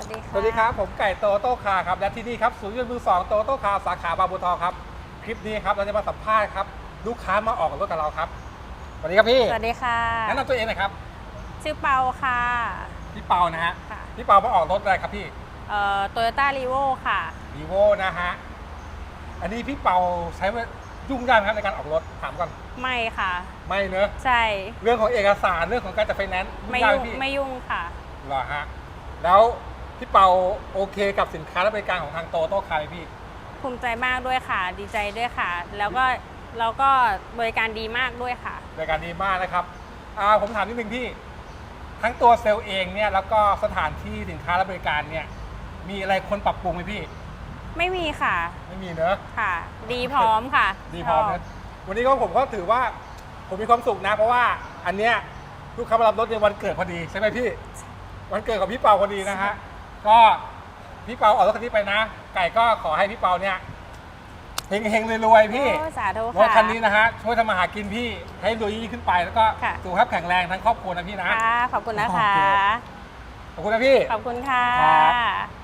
วัสดีค่ะสวัสดีครับผมไก่โตโต้คาร์ครับและที่นี่ครับศูนย์ยนต์มือสองโตโต้คาร์สาขาบางบัวทองครับคลิปนี้ครับเราจะมาสัมภาษณ์ครับลูกค้ามาออกรถกับเราครับสวัสดีครับพี่สวัสดีค่ะแนะนำตัวเองหน่อยครับชื่อเปาค่ะ พี่เปานะฮะค่ะ พี่เปามาออกรถอะไรครับพี่เอ่อโตโยต้ารีโวค่ะ วีโวนะฮะอันนี้พี่เปาใช้เวลายุ่งยากไหมครับในการออกรถถามก่อนไม่ค่ะ ไม่เนอะใช่ เรื่องของเอกสารเรื่องของการจัดไฟแนนซ์ไม่ยากยุ่ไหงพี่ไม่ยุ่งค่ะ เหรอฮะแล้ว พี่เปาโอเคกับสินค้าและบริการของทางโตโต้คาร์ไหมพี่ ภูมิใจมากด้วยค่ะ ดีใจด้วยค่ะ แล้วก็แล้วก็บริการดีมากด้วยค่ะรายการดีมากนะครับอ่าผมถามนิดนึงพี่ ทั้งตัวเซลล์เองเนี่ยแล้วก็สถานที่สินค้าและบริการเนี่ยมีอะไรคนปรับปรุงไหมพี่ ไม่มีค่ะไม่มีเนอะ ค่ะ ดีพร้อมค่ะดีพร้อมชนะวันนี้ก็ผมก็ถือว่าผมมีความสุขนะ เพราะว่าอันเนี้ยลูกค้ามารับรถในวันเกิดพอดีใช่ไหมพี่ วันเกิดของพี่เปาพอดีนะฮะ ก็พี่เปาออกรถคันนี้ไปนะ ไก่ก็ขอให้พี่เปาเนี่ยเฮงๆรวยๆพี่ โอ้สาธุรถค่ะ คันนี้นะฮะ ช่วยทำมาหากินพี่ให้รวยยิ่งขึ้นไปแล้วก็ค่ะ สุขภาพแข็งแรงทั้งครอบครัวนะพี่นะ ค่ะ ขอบคุณนะคะ ขอบคุณนะพี่ ขอบคุณค่ะ ครับ